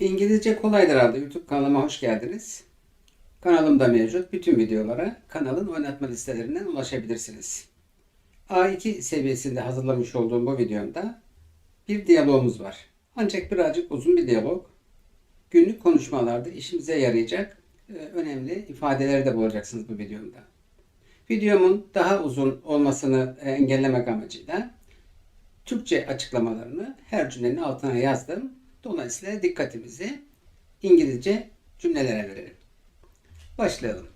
İngilizce Kolaydır adlı YouTube kanalıma hoş geldiniz. Kanalımda mevcut bütün videolara kanalın oynatma listelerinden ulaşabilirsiniz. A2 seviyesinde hazırlamış olduğum bu videomda bir diyalogumuz var. Ancak birazcık uzun bir diyalog. Günlük konuşmalarda işimize yarayacak e, önemli ifadeleri de bulacaksınız bu videomda. Videomun daha uzun olmasını engellemek amacıyla Türkçe açıklamalarını her cümlenin altına yazdım. Dolayısıyla dikkatimizi İngilizce cümlelere verelim. Başlayalım.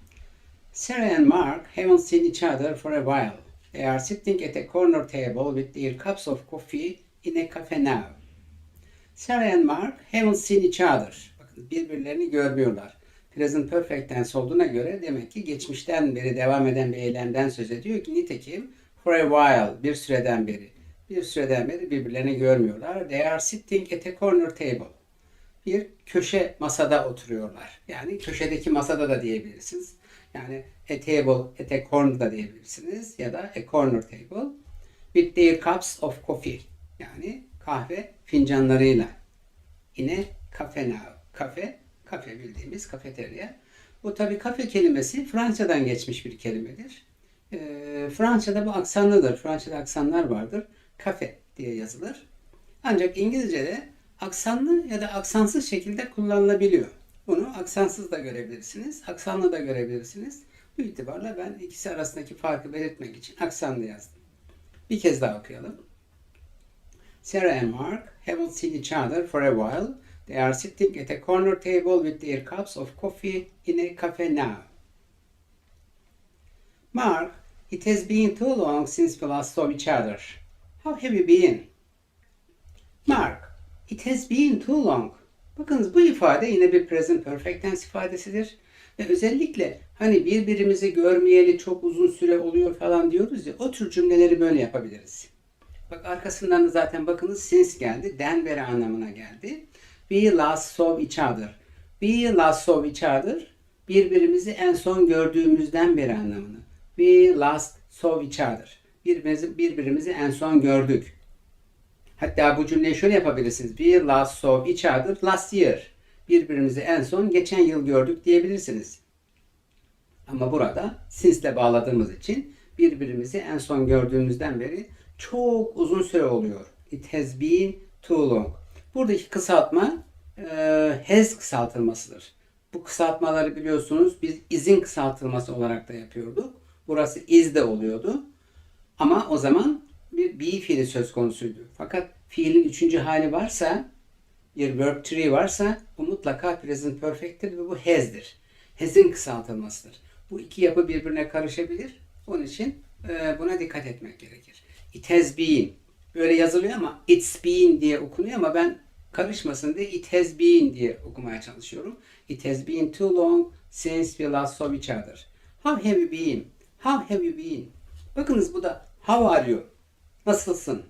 Sarah and Mark haven't seen each other for a while. They are sitting at a corner table with their cups of coffee in a cafe now. Sarah and Mark haven't seen each other. Bakın birbirlerini görmüyorlar. Present perfect tense olduğuna göre demek ki geçmişten beri devam eden bir eylemden söz ediyor ki nitekim for a while bir süreden beri bir süreden beri birbirlerini görmüyorlar. They are sitting at a corner table. Bir köşe masada oturuyorlar. Yani köşedeki masada da diyebilirsiniz. Yani a table at a corner da diyebilirsiniz. Ya da a corner table with their cups of coffee. Yani kahve fincanlarıyla. Yine cafe now. Kafe, kafe bildiğimiz kafeterya. Bu tabi kafe kelimesi Fransa'dan geçmiş bir kelimedir. E, Fransa'da bu aksanlıdır. Fransa'da aksanlar vardır kafe diye yazılır. Ancak İngilizce'de aksanlı ya da aksansız şekilde kullanılabiliyor. Bunu aksansız da görebilirsiniz, aksanlı da görebilirsiniz. Bu itibarla ben ikisi arasındaki farkı belirtmek için aksanlı yazdım. Bir kez daha okuyalım. Sarah and Mark haven't seen each other for a while. They are sitting at a corner table with their cups of coffee in a cafe now. Mark, it has been too long since we last saw each other. How have you been? Mark, it has been too long. Bakınız bu ifade yine bir present perfect tense ifadesidir. Ve özellikle hani birbirimizi görmeyeli çok uzun süre oluyor falan diyoruz ya o tür cümleleri böyle yapabiliriz. Bak arkasından da zaten bakınız since geldi. Den beri anlamına geldi. We last saw each other. We last saw each other. Birbirimizi en son gördüğümüzden beri anlamını. We last saw each other birbirimizi, birbirimizi en son gördük. Hatta bu cümleyi şöyle yapabilirsiniz. We last saw each other last year. Birbirimizi en son geçen yıl gördük diyebilirsiniz. Ama burada since ile bağladığımız için birbirimizi en son gördüğümüzden beri çok uzun süre oluyor. It has been too long. Buradaki kısaltma e, has kısaltılmasıdır. Bu kısaltmaları biliyorsunuz biz izin kısaltılması olarak da yapıyorduk. Burası is de oluyordu. Ama o zaman bir be fiili söz konusuydu. Fakat fiilin üçüncü hali varsa, bir verb tree varsa bu mutlaka present perfect'tir ve bu has'dir. Has'in kısaltılmasıdır. Bu iki yapı birbirine karışabilir. Onun için e, buna dikkat etmek gerekir. It has been. Böyle yazılıyor ama it's been diye okunuyor ama ben karışmasın diye it has been diye okumaya çalışıyorum. It has been too long since we last saw each other. How have you been? How have you been? Bakınız bu da how are you? Nasılsın?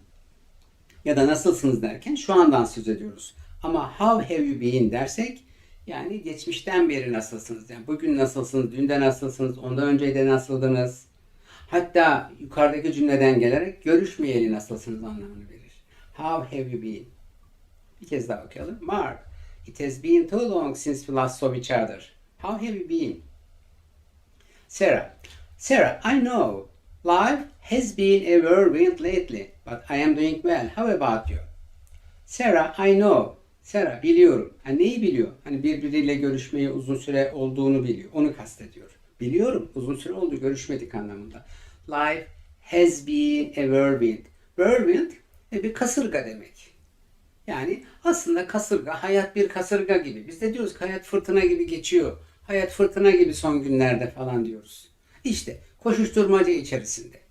Ya da nasılsınız derken şu andan söz ediyoruz. Ama how have you been dersek yani geçmişten beri nasılsınız? Yani bugün nasılsınız? Dün de nasılsınız? Ondan önce de nasıldınız? Hatta yukarıdaki cümleden gelerek görüşmeyeli nasılsınız anlamını verir. How have you been? Bir kez daha okuyalım. Mark, it has been too long since we last saw each other. How have you been? Sarah, Sarah, I know Life has been a whirlwind lately, but I am doing well. How about you? Sarah, I know. Sarah, biliyorum. Ha, neyi biliyor? Hani birbiriyle görüşmeyi uzun süre olduğunu biliyor. Onu kastediyor. Biliyorum. Uzun süre oldu. Görüşmedik anlamında. Life has been a whirlwind. Whirlwind bir kasırga demek. Yani aslında kasırga, hayat bir kasırga gibi. Biz de diyoruz ki hayat fırtına gibi geçiyor. Hayat fırtına gibi son günlerde falan diyoruz. İşte koşuşturmaca içerisinde.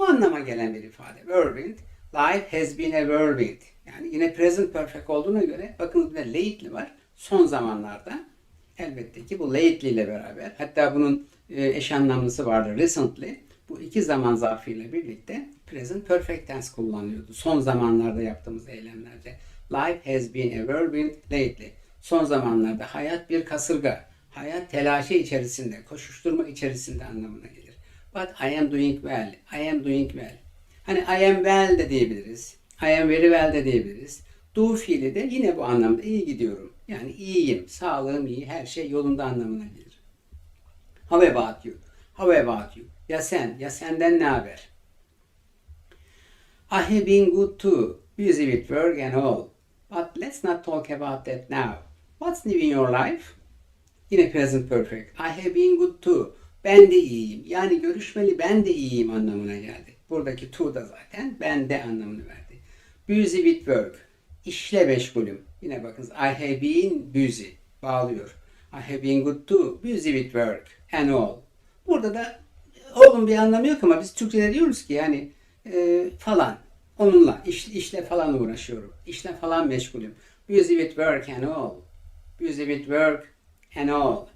O anlama gelen bir ifade. Whirlwind. Life has been a whirlwind. Yani yine present perfect olduğuna göre bakın bir de lately var. Son zamanlarda. Elbette ki bu lately ile beraber hatta bunun e, eş anlamlısı vardı recently. Bu iki zaman zarfıyla birlikte present perfect tense kullanılıyordu. Son zamanlarda yaptığımız eylemlerde. Life has been a whirlwind lately. Son zamanlarda hayat bir kasırga hayat telaşı içerisinde, koşuşturma içerisinde anlamına gelir. But I am doing well. I am doing well. Hani I am well de diyebiliriz. I am very well de diyebiliriz. Do fiili de yine bu anlamda iyi gidiyorum. Yani iyiyim, sağlığım iyi, her şey yolunda anlamına gelir. How about you? How about you? Ya sen, ya senden ne haber? I have been good too, busy with work and all. But let's not talk about that now. What's new in your life? Yine present perfect. I have been good too. Ben de iyiyim. Yani görüşmeli ben de iyiyim anlamına geldi. Buradaki to da zaten ben de anlamını verdi. Busy with work. İşle meşgulüm. Yine bakınız I have been busy. Bağlıyor. I have been good too. Busy with work and all. Burada da oğlum bir anlamı yok ama biz Türkçe'de diyoruz ki yani e, falan. Onunla, iş, işle falan uğraşıyorum. İşle falan meşgulüm. Busy with work and all. Busy with work and all.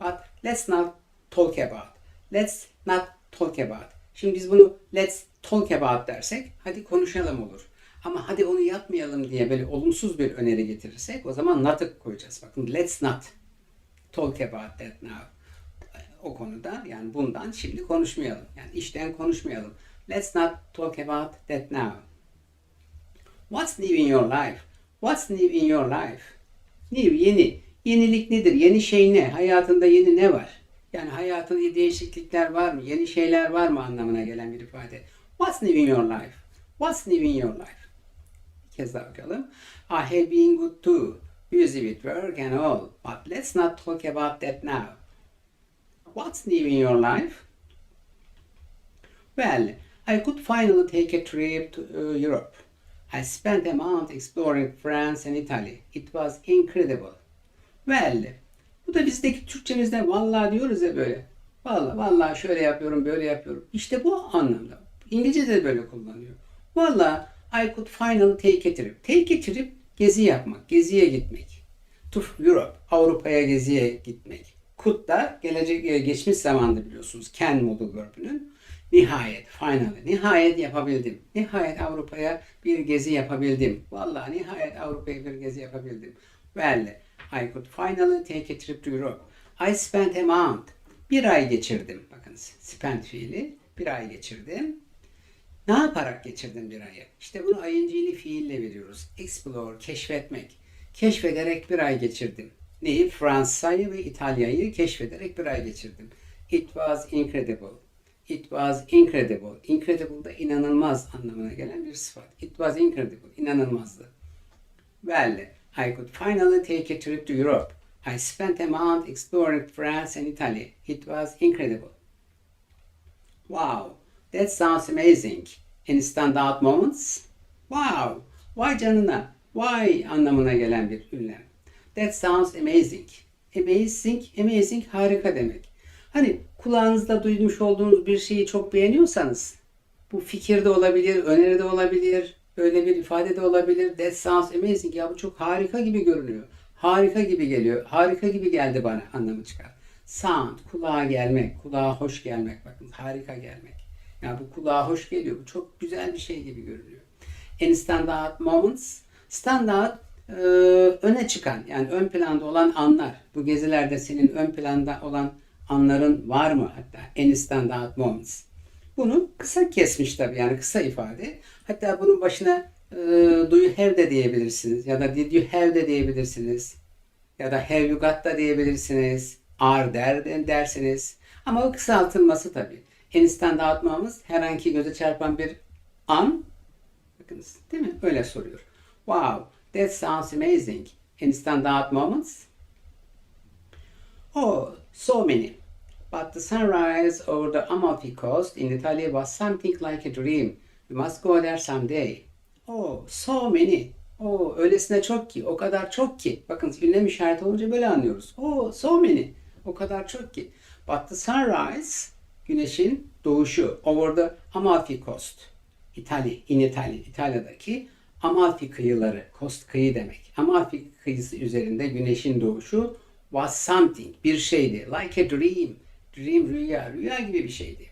But let's not talk about. Let's not talk about. Şimdi biz bunu let's talk about dersek hadi konuşalım olur. Ama hadi onu yapmayalım diye böyle olumsuz bir öneri getirirsek o zaman not'ı koyacağız. Bakın let's not talk about that now. O konuda yani bundan şimdi konuşmayalım. Yani işten konuşmayalım. Let's not talk about that now. What's new in your life? What's new in your life? New, yeni. Yenilik nedir? Yeni şey ne? Hayatında yeni ne var? Yani hayatında değişiklikler var mı? Yeni şeyler var mı anlamına gelen bir ifade. What's new in your life? What's new in your life? Bir kez daha bakalım. I have been good too. Busy with work and all. But let's not talk about that now. What's new in your life? Well, I could finally take a trip to uh, Europe. I spent a month exploring France and Italy. It was incredible. Well, bu da bizdeki Türkçemizde vallahi diyoruz ya böyle. Vallahi, vallahi şöyle yapıyorum, böyle yapıyorum. İşte bu anlamda. İngilizce'de de böyle kullanıyor. Vallahi I could finally take a trip. Take a trip, gezi yapmak, geziye gitmek. To Europe, Avrupa'ya geziye gitmek. Could da gelecek, e, geçmiş zamanda biliyorsunuz. Can modal verb'ünün. Nihayet, finally, nihayet yapabildim. Nihayet Avrupa'ya bir gezi yapabildim. Vallahi nihayet Avrupa'ya bir gezi yapabildim. Well, I could finally take a trip to Europe. I spent a month. Bir ay geçirdim. Bakın spent fiili. Bir ay geçirdim. Ne yaparak geçirdim bir ayı? İşte bunu ing'li fiille veriyoruz. Explore, keşfetmek. Keşfederek bir ay geçirdim. Neyi? Fransa'yı ve İtalya'yı keşfederek bir ay geçirdim. It was incredible. It was incredible. Incredible da inanılmaz anlamına gelen bir sıfat. It was incredible. İnanılmazdı. Well, I could finally take a trip to Europe. I spent a month exploring France and Italy. It was incredible. Wow, that sounds amazing. Any standout moments? Wow, vay canına, vay anlamına gelen bir ünlem. That sounds amazing. Amazing, amazing harika demek. Hani kulağınızda duymuş olduğunuz bir şeyi çok beğeniyorsanız bu fikirde olabilir, öneride olabilir, böyle bir ifade de olabilir. That sounds amazing. Ya bu çok harika gibi görünüyor. Harika gibi geliyor. Harika gibi geldi bana anlamı çıkar. Sound, kulağa gelmek, kulağa hoş gelmek. Bakın harika gelmek. Ya bu kulağa hoş geliyor. Bu çok güzel bir şey gibi görünüyor. Any standout moments? Standout e, öne çıkan yani ön planda olan anlar. Bu gezilerde senin ön planda olan anların var mı hatta? Any standout moments. Bunu kısa kesmiş tabii yani kısa ifade. Hatta bunun başına e, do you have de diyebilirsiniz ya da did you have de diyebilirsiniz ya da have you got da diyebilirsiniz. Are der dersiniz. Ama o kısaltılması tabii. En standout moments herhangi göze çarpan bir an. Bakınız değil mi? Öyle soruyor. Wow, that sounds amazing. Standout moments? Oh, so many. But the sunrise over the Amalfi Coast in Italy was something like a dream. You must go there someday. Oh, so many. Oh, öylesine çok ki, o kadar çok ki. Bakın ünlem işareti olunca böyle anlıyoruz. Oh, so many. O kadar çok ki. But the sunrise, güneşin doğuşu over the Amalfi Coast. İtalya, in Italy, İtalya'daki Amalfi kıyıları, coast kıyı demek. Amalfi kıyısı üzerinde güneşin doğuşu was something, bir şeydi. Like a dream. Dream rüya, rüya gibi bir şeydi.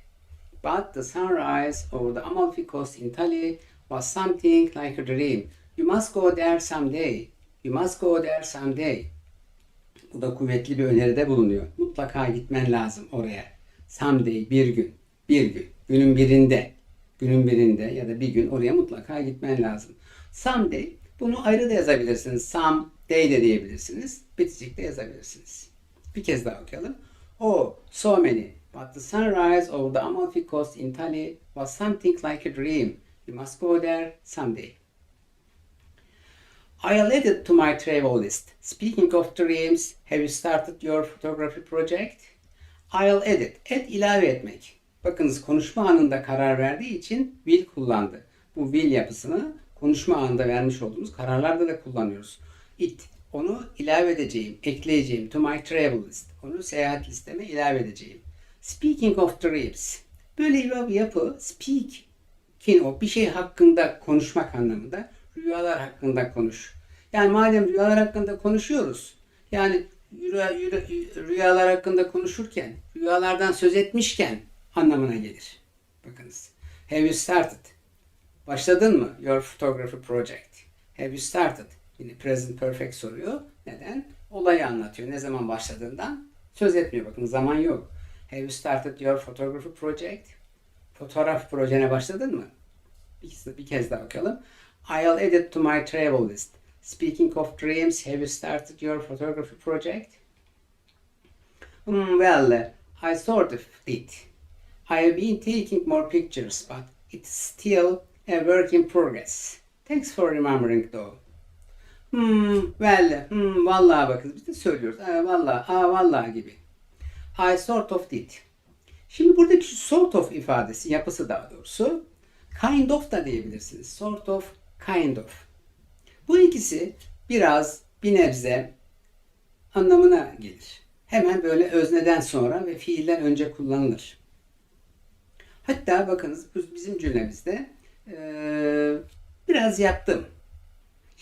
But the sunrise over the Amalfi Coast in Italy was something like a dream. You must go there someday. You must go there someday. Bu da kuvvetli bir öneride bulunuyor. Mutlaka gitmen lazım oraya. Someday, bir gün. Bir gün. Günün birinde. Günün birinde ya da bir gün oraya mutlaka gitmen lazım. Someday Bunu ayrı da yazabilirsiniz. Some day de diyebilirsiniz. Bitecik de yazabilirsiniz. Bir kez daha okuyalım. Oh, so many. But the sunrise over the Amalfi Coast in Italy was something like a dream. You must go there someday. I'll add it to my travel list. Speaking of dreams, have you started your photography project? I'll add it. Add ilave etmek. Bakınız konuşma anında karar verdiği için will kullandı. Bu will yapısını konuşma anında vermiş olduğumuz kararlarda da kullanıyoruz. It. Onu ilave edeceğim, ekleyeceğim. To my travel list. Onu seyahat listeme ilave edeceğim. Speaking of dreams. Böyle bir yapı speak Kin o bir şey hakkında konuşmak anlamında rüyalar hakkında konuş. Yani madem rüyalar hakkında konuşuyoruz yani rüya- rüyalar hakkında konuşurken rüyalardan söz etmişken anlamına gelir. Bakınız. Have you started? Başladın mı? Your photography project. Have you started? Yine present perfect soruyor. Neden? Olayı anlatıyor. Ne zaman başladığından söz etmiyor. Bakın zaman yok. Have you started your photography project? Fotoğraf projene başladın mı? Bir bir kez daha okuyalım. I'll add it to my travel list. Speaking of dreams, have you started your photography project? Hmm, well, I sort of did. I have been taking more pictures, but it's still a work in progress. Thanks for remembering though. Hmm, well, hmm, vallahi bakın biz de söylüyoruz. Aa, vallahi, aa, vallahi gibi. I sort of did. Şimdi buradaki sort of ifadesi, yapısı daha doğrusu kind of da diyebilirsiniz. Sort of, kind of. Bu ikisi biraz bir nebze anlamına gelir. Hemen böyle özneden sonra ve fiilden önce kullanılır. Hatta bakınız bizim cümlemizde eee, biraz yaptım.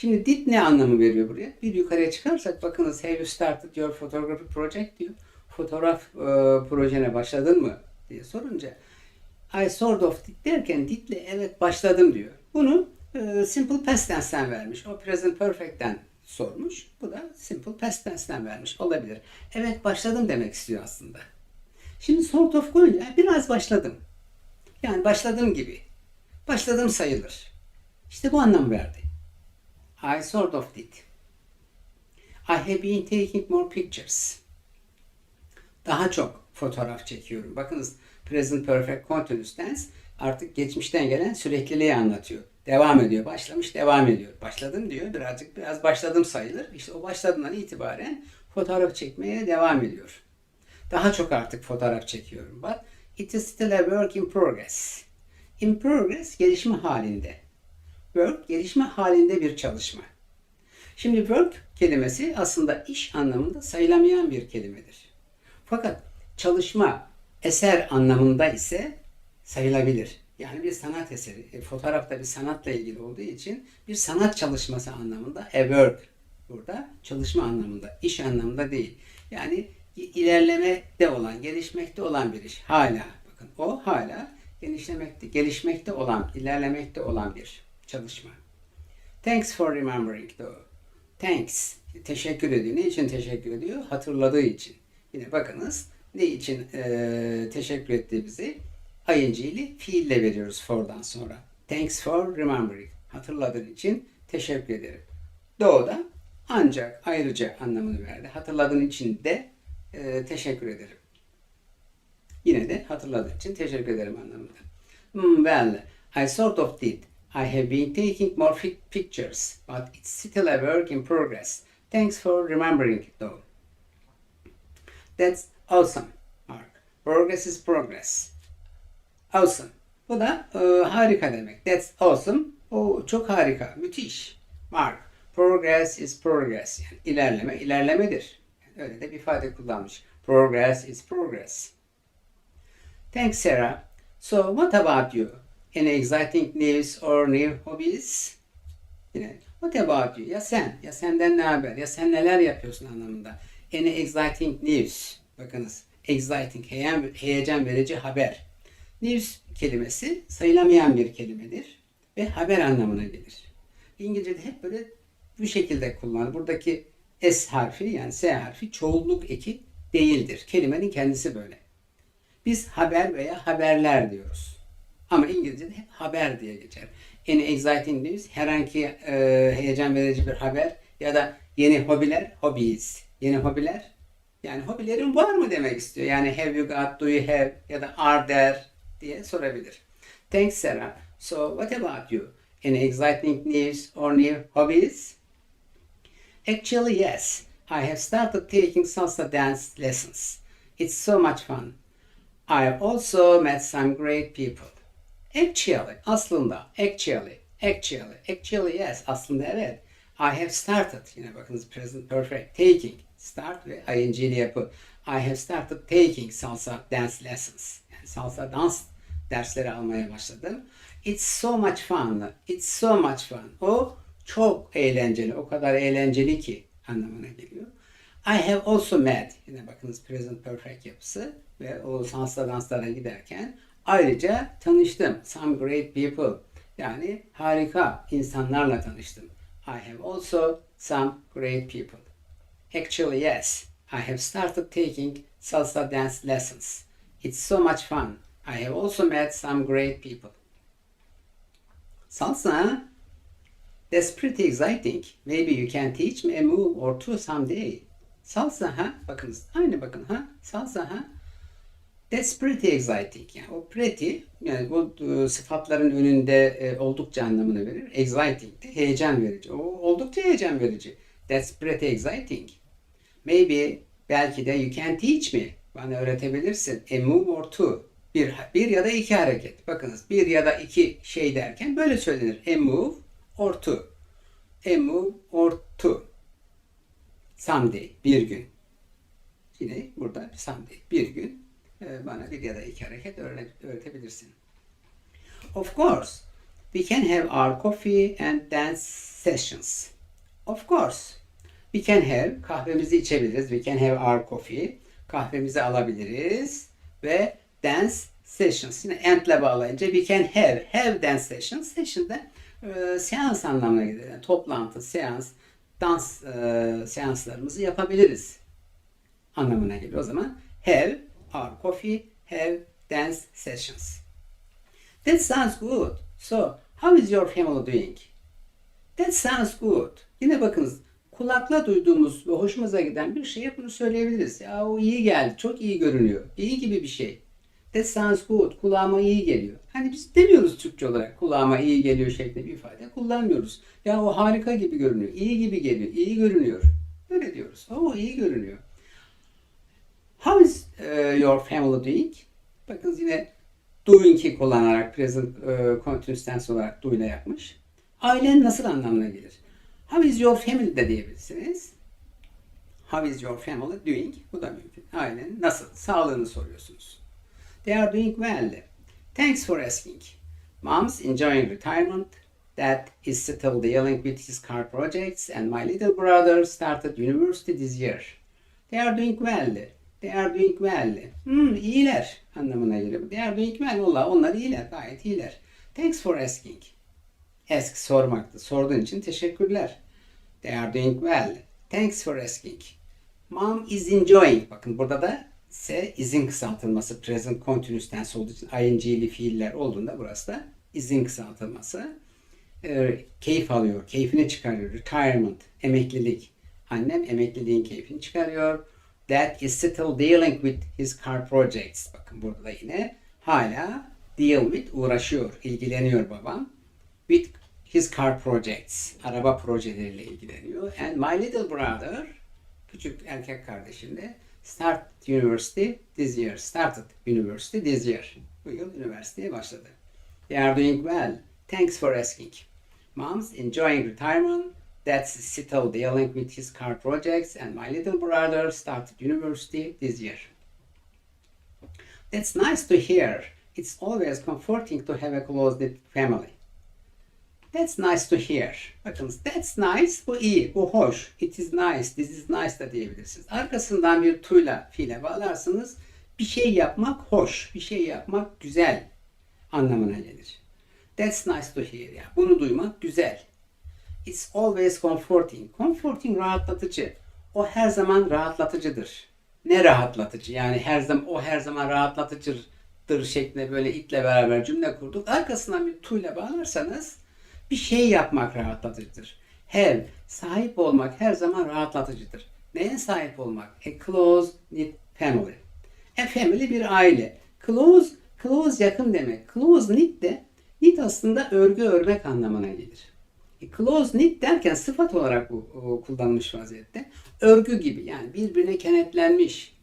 Şimdi did ne anlamı veriyor buraya? Bir yukarıya çıkarsak bakınız have you started your photography project diyor. Fotoğraf e, projene başladın mı diye sorunca I sort of did derken did'le evet başladım diyor. Bunu e, simple past tense'ten vermiş. O present perfect'ten sormuş. Bu da simple past tense'ten vermiş. Olabilir. Evet başladım demek istiyor aslında. Şimdi sort of koyunca biraz başladım. Yani başladım gibi. Başladım sayılır. İşte bu anlam verdi. I sort of did. I have been taking more pictures. Daha çok fotoğraf çekiyorum. Bakınız present perfect continuous tense artık geçmişten gelen sürekliliği anlatıyor. Devam ediyor. Başlamış devam ediyor. Başladım diyor. Birazcık biraz başladım sayılır. İşte o başladığından itibaren fotoğraf çekmeye devam ediyor. Daha çok artık fotoğraf çekiyorum. But it is still a work in progress. In progress gelişme halinde. Work gelişme halinde bir çalışma. Şimdi work kelimesi aslında iş anlamında sayılamayan bir kelimedir. Fakat çalışma, eser anlamında ise sayılabilir. Yani bir sanat eseri. E, fotoğraf da bir sanatla ilgili olduğu için bir sanat çalışması anlamında a work burada çalışma anlamında, iş anlamında değil. Yani ilerlemekte olan, gelişmekte olan bir iş. Hala bakın o hala genişlemekte, gelişmekte olan, ilerlemekte olan bir çalışma. Thanks for remembering though. Thanks. Teşekkür ediyor. Ne için teşekkür ediyor? Hatırladığı için. Yine bakınız ne için eee, teşekkür ettiğimizi ing fiille veriyoruz for'dan sonra. Thanks for remembering. Hatırladığın için teşekkür ederim. Though da ancak ayrıca anlamını verdi. Hatırladığın için de eee, teşekkür ederim. Yine de hatırladığın için teşekkür ederim anlamında. Hmm, well, I sort of did. I have been taking more pictures, but it's still a work in progress. Thanks for remembering though. That's awesome, Mark. Progress is progress. Awesome. Bu da e, harika demek. That's awesome. O çok harika, müthiş. Mark. Progress is progress. Yani ilerleme ilerlemedir. Yani öyle de bir ifade kullanmış. Progress is progress. Thanks, Sarah. So, what about you? Any exciting news or new hobbies? Yine, what about you? Ya sen? Ya senden ne haber? Ya sen neler yapıyorsun anlamında. Any exciting news? Bakınız, exciting, heyecan, heyecan verici haber. News kelimesi sayılamayan bir kelimedir ve haber anlamına gelir. İngilizce'de hep böyle bu şekilde kullanılır. Buradaki S harfi yani S harfi çoğulluk eki değildir. Kelimenin kendisi böyle. Biz haber veya haberler diyoruz. Ama İngilizce'de hep haber diye geçer. Any exciting news, herhangi e, heyecan verici bir haber ya da yeni hobiler, hobbies. Yeni hobiler, yani hobilerin var mı demek istiyor. Yani have you got, do you have ya da are there diye sorabilir. Thanks Sarah. So what about you? Any exciting news or new hobbies? Actually, yes. I have started taking salsa dance lessons. It's so much fun. I have also met some great people. Actually, aslında, actually, actually, actually yes, aslında evet. I have started, yine bakınız present perfect, taking, start ve ing'li yapı. I have started taking salsa dance lessons. Yani salsa dans dersleri almaya başladım. It's so much fun. It's so much fun. O çok eğlenceli, o kadar eğlenceli ki anlamına geliyor. I have also met, yine bakınız present perfect yapısı ve o salsa danslara giderken ayrıca tanıştım. Some great people. Yani harika insanlarla tanıştım. I have also some great people. Actually, yes. I have started taking salsa dance lessons. It's so much fun. I have also met some great people. Salsa? That's pretty exciting. Maybe you can teach me a move or two someday. Salsa ha? Bakınız. Aynı bakın ha? Salsa ha? That's pretty exciting. Yani o pretty yani bu e, sıfatların önünde e, oldukça anlamını verir. Exciting de heyecan verici. O oldukça heyecan verici. That's pretty exciting. Maybe belki de you can teach me. Bana öğretebilirsin. A move or two. Bir, bir ya da iki hareket. Bakınız bir ya da iki şey derken böyle söylenir. A move or two. A move or two. Someday. Bir gün. Yine burada someday. Bir gün bana bir ya da iki hareket öğre- öğretebilirsin. Of course, we can have our coffee and dance sessions. Of course, we can have kahvemizi içebiliriz. We can have our coffee. Kahvemizi alabiliriz ve dance sessions. Yine and'le bağlayınca we can have have dance sessions. Session de e, seans anlamına gelir. Yani toplantı, seans, dans e, seanslarımızı yapabiliriz anlamına geliyor. O zaman have our coffee, have dance sessions. That sounds good. So, how is your family doing? That sounds good. Yine bakınız kulakla duyduğumuz ve hoşumuza giden bir şeye bunu söyleyebiliriz. Ya o iyi geldi, çok iyi görünüyor. İyi gibi bir şey. That sounds good. Kulağıma iyi geliyor. Hani biz demiyoruz Türkçe olarak kulağıma iyi geliyor şeklinde bir ifade kullanmıyoruz. Ya o harika gibi görünüyor, iyi gibi geliyor, iyi görünüyor. Böyle diyoruz. O iyi görünüyor. How is uh, your family doing? Bakın yine doing'i kullanarak present uh, continuous tense olarak do ile yapmış. Ailen nasıl anlamına gelir? How is your family de diyebilirsiniz. How is your family doing? Bu da mümkün. Ailen nasıl? Sağlığını soruyorsunuz. They are doing well. Thanks for asking. Mom's enjoying retirement. Dad is still dealing with his car projects and my little brother started university this year. They are doing well. They are doing well. Hmm, iyiler anlamına geliyor. They are doing well. Valla onlar iyiler. Gayet iyiler. Thanks for asking. Ask sormaktı. Sorduğun için teşekkürler. They are doing well. Thanks for asking. Mom is enjoying. Bakın burada da ise izin kısaltılması present continuous tense olduğu için ing'li fiiller olduğunda burası da izin kısaltılması. Ee, keyif alıyor, keyfini çıkarıyor. Retirement, emeklilik. Annem emekliliğin keyfini çıkarıyor. Dad is still dealing with his car projects. Bakın burada da yine hala deal with uğraşıyor, ilgileniyor babam. With his car projects. Araba projeleriyle ilgileniyor. And my little brother, küçük erkek kardeşim de start university this year. Started university this year. Bu yıl üniversiteye başladı. They are doing well. Thanks for asking. Mom's enjoying retirement. Dad's still dealing with his car projects, and my little brother started university this year. That's nice to hear. It's always comforting to have a close-knit family. That's nice to hear. Bakın that's nice, bu iyi, bu hoş. It is nice, this is nice da diyebilirsiniz. Arkasından bir tuyla fiile bağlarsınız. Bir şey yapmak hoş, bir şey yapmak güzel anlamına gelir. That's nice to hear. Ya. Bunu duymak güzel. It's always comforting. Comforting rahatlatıcı. O her zaman rahatlatıcıdır. Ne rahatlatıcı? Yani her zaman o her zaman rahatlatıcı dır şeklinde böyle itle beraber cümle kurduk. Arkasından bir ile bağlarsanız bir şey yapmak rahatlatıcıdır. Have, sahip olmak her zaman rahatlatıcıdır. Neye sahip olmak? A close knit family. A family bir aile. Close, close yakın demek. Close knit de knit aslında örgü örmek anlamına gelir. Close knit derken sıfat olarak bu o, kullanılmış vaziyette. Örgü gibi yani birbirine kenetlenmiş.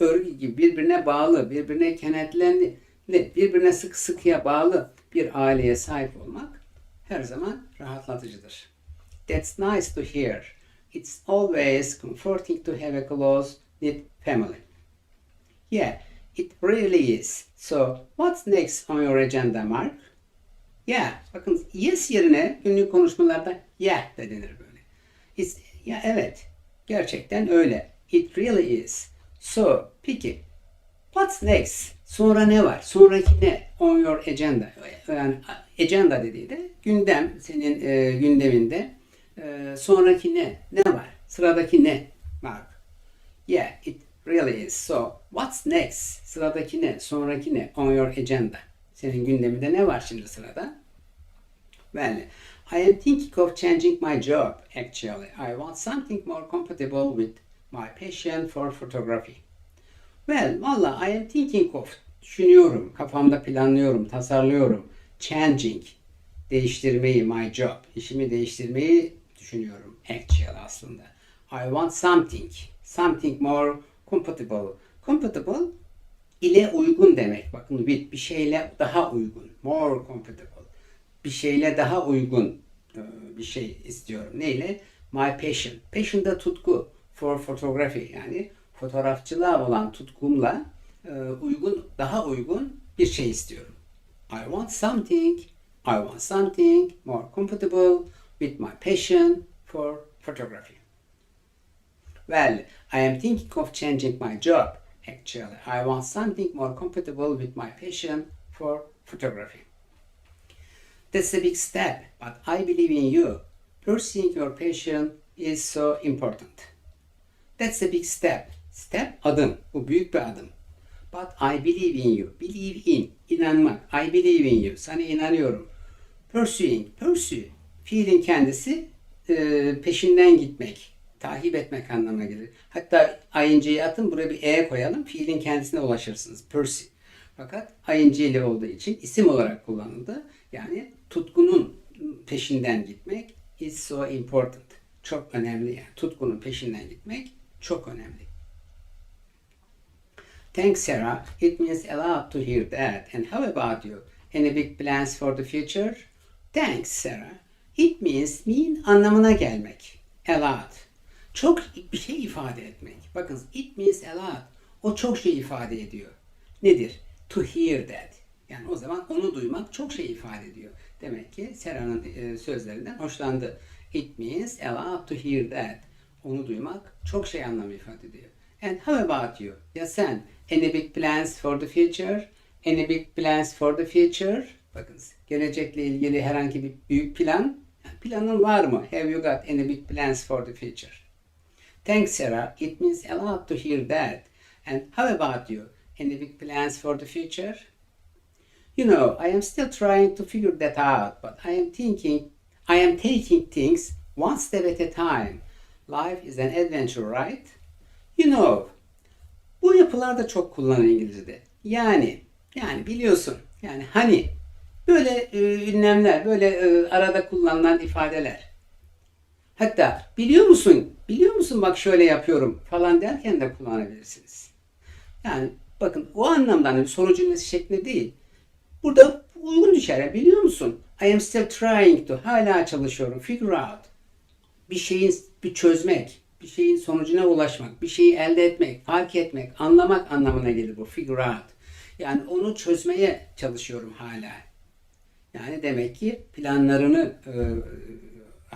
Örgü gibi birbirine bağlı, birbirine kenetlendi, birbirine sık sıkıya bağlı bir aileye sahip olmak her zaman rahatlatıcıdır. That's nice to hear. It's always comforting to have a close knit family. Yeah, it really is. So, what's next on your agenda, Mark? Yeah, bakın yes yerine günlük konuşmalarda yeah de denir böyle. It's, ya evet, gerçekten öyle. It really is. So, peki, what's next? Sonra ne var? Sonraki ne? On your agenda. Yani agenda dediği de gündem, senin e, gündeminde. E, sonraki ne? Ne var? Sıradaki ne? Mark. Yeah, it really is. So, what's next? Sıradaki ne? Sonraki ne? On your agenda. Senin gündeminde ne var şimdi sırada? Well, I am thinking of changing my job, actually. I want something more compatible with my passion for photography. Well, valla I am thinking of, düşünüyorum, kafamda planlıyorum, tasarlıyorum. Changing, değiştirmeyi, my job, işimi değiştirmeyi düşünüyorum, actually aslında. I want something, something more compatible. Compatible ile uygun demek. Bakın with bir şeyle daha uygun. More compatible. Bir şeyle daha uygun e, bir şey istiyorum. Neyle? My passion. Passion da tutku. For photography yani fotoğrafçılığa olan tutkumla e, uygun, daha uygun bir şey istiyorum. I want something, I want something more compatible with my passion for photography. Well, I am thinking of changing my job. Actually, I want something more compatible with my passion for photography. That's a big step, but I believe in you. Pursuing your passion is so important. That's a big step. Step adım. Bu büyük bir adım. But I believe in you. Believe in. inanmak. I believe in you. Sana inanıyorum. Pursuing. Pursue. Fiilin kendisi e, peşinden gitmek. Takip etmek anlamına gelir. Hatta ing'yi atın buraya bir e koyalım. Fiilin kendisine ulaşırsınız. Pursue. Fakat ing ile olduğu için isim olarak kullanıldı. Yani tutkunun peşinden gitmek is so important. Çok önemli yani. Tutkunun peşinden gitmek çok önemli. Thanks Sarah. It means a lot to hear that. And how about you? Any big plans for the future? Thanks Sarah. It means mean anlamına gelmek. A lot. Çok bir şey ifade etmek. Bakın it means a lot. O çok şey ifade ediyor. Nedir? To hear that. Yani o zaman onu duymak çok şey ifade ediyor. Demek ki Sera'nın e, sözlerinden hoşlandı. It means a lot to hear that. Onu duymak çok şey anlamı ifade ediyor. And how about you? Ya sen? Any big plans for the future? Any big plans for the future? Bakın gelecekle ilgili herhangi bir büyük plan. Planın var mı? Have you got any big plans for the future? Thanks Sarah. It means a lot to hear that. And how about you? Any big plans for the future? You know, I am still trying to figure that out, but I am thinking, I am taking things one step at a time. Life is an adventure, right? You know, bu yapılar da çok kullanılır İngilizce'de. Yani, yani biliyorsun, yani hani, böyle e, ünlemler, böyle e, arada kullanılan ifadeler. Hatta biliyor musun, biliyor musun bak şöyle yapıyorum falan derken de kullanabilirsiniz. Yani bakın o anlamda hani soru cümlesi şeklinde değil. Burada uygun düşer. Biliyor musun? I am still trying to. Hala çalışıyorum. Figure out. Bir şeyin bir çözmek, bir şeyin sonucuna ulaşmak, bir şeyi elde etmek, fark etmek, anlamak anlamına gelir bu. Figure out. Yani onu çözmeye çalışıyorum hala. Yani demek ki planlarını e,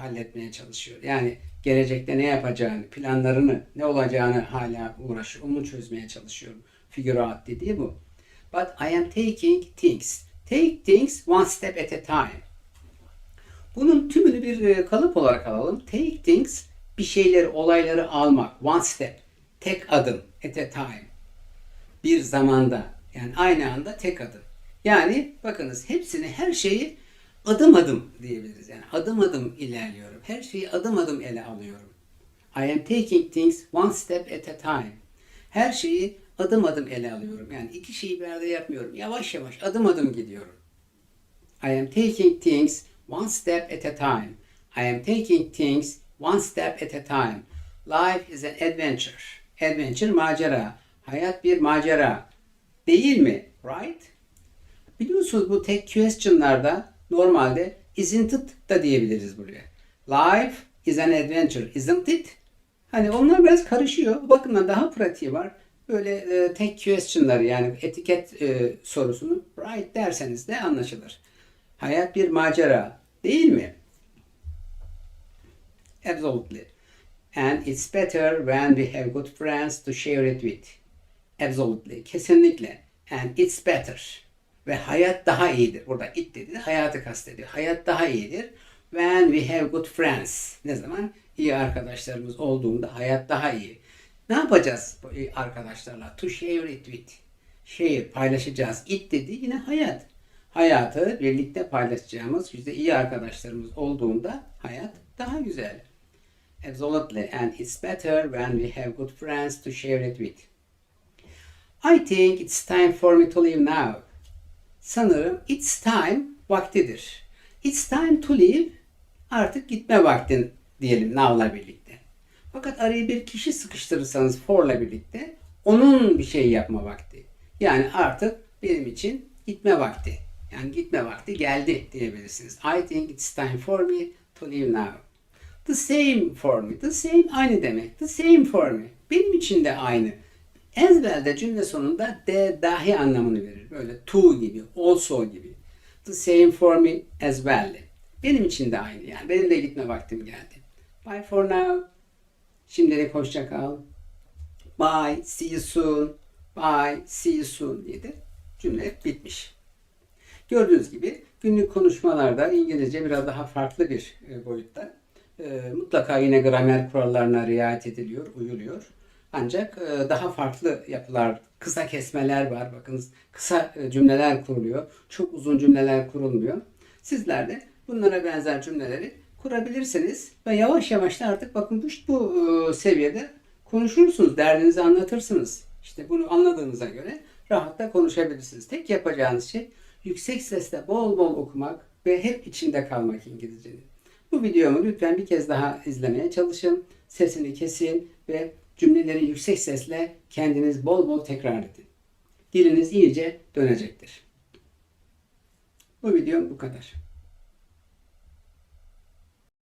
halletmeye çalışıyor. Yani gelecekte ne yapacağını, planlarını, ne olacağını hala uğraşıyor. Onu çözmeye çalışıyorum. Figure out dediği bu. But I am taking things. Take things one step at a time. Bunun tümünü bir e, kalıp olarak alalım. Take things bir şeyleri, olayları almak. One step. Tek adım. At a time. Bir zamanda. Yani aynı anda tek adım. Yani bakınız hepsini her şeyi adım adım diyebiliriz. Yani adım adım ilerliyorum. Her şeyi adım adım ele alıyorum. I am taking things one step at a time. Her şeyi adım adım ele alıyorum. Yani iki şeyi bir arada yapmıyorum. Yavaş yavaş adım adım gidiyorum. I am taking things one step at a time. I am taking things one step at a time. Life is an adventure. Adventure macera. Hayat bir macera. Değil mi? Right? Biliyorsunuz bu tek question'larda normalde isn't it da diyebiliriz buraya. Life is an adventure, isn't it? Hani onlar biraz karışıyor. Bakımdan daha pratiği var. Böyle e, tek question'ları yani etiket e, sorusunu right derseniz de anlaşılır. Hayat bir macera değil mi? Absolutely. And it's better when we have good friends to share it with. Absolutely. Kesinlikle. And it's better. Ve hayat daha iyidir. Burada it dedi de hayatı kastediyor. Hayat daha iyidir. When we have good friends. Ne zaman? İyi arkadaşlarımız olduğunda hayat daha iyi. Ne yapacağız arkadaşlarla? To share it with. Share, paylaşacağız. It dedi yine hayat. Hayatı birlikte paylaşacağımız işte iyi arkadaşlarımız olduğunda hayat daha güzel. Absolutely. And it's better when we have good friends to share it with. I think it's time for me to leave now. Sanırım it's time vaktidir. It's time to leave artık gitme vaktin diyelim now'la birlikte. Fakat araya bir kişi sıkıştırırsanız for'la birlikte onun bir şey yapma vakti. Yani artık benim için gitme vakti. Yani gitme vakti geldi diyebilirsiniz. I think it's time for me to leave now. The same for me. The same aynı demek. The same for me. Benim için de aynı. Ezberde cümle sonunda de dahi anlamını verir. Böyle to gibi, also gibi. The same for me as well. Benim için de aynı yani. Benim de gitme vaktim geldi. Bye for now. Şimdilik hoşça kal. Bye, see you soon. Bye, see you soon diye de cümle bitmiş. Gördüğünüz gibi günlük konuşmalarda İngilizce biraz daha farklı bir e, boyutta. E, mutlaka yine gramer kurallarına riayet ediliyor, uyuluyor. Ancak e, daha farklı yapılar, kısa kesmeler var. Bakınız kısa e, cümleler kuruluyor. Çok uzun cümleler kurulmuyor. Sizler de bunlara benzer cümleleri kurabilirsiniz ve yavaş yavaş da artık bakın bu, bu e, seviyede konuşursunuz, derdinizi anlatırsınız. İşte bunu anladığınıza göre rahatla konuşabilirsiniz. Tek yapacağınız şey yüksek sesle bol bol okumak ve hep içinde kalmak İngilizcenin. Bu videomu lütfen bir kez daha izlemeye çalışın. Sesini kesin ve cümleleri yüksek sesle kendiniz bol bol tekrar edin. Diliniz iyice dönecektir. Bu videom bu kadar.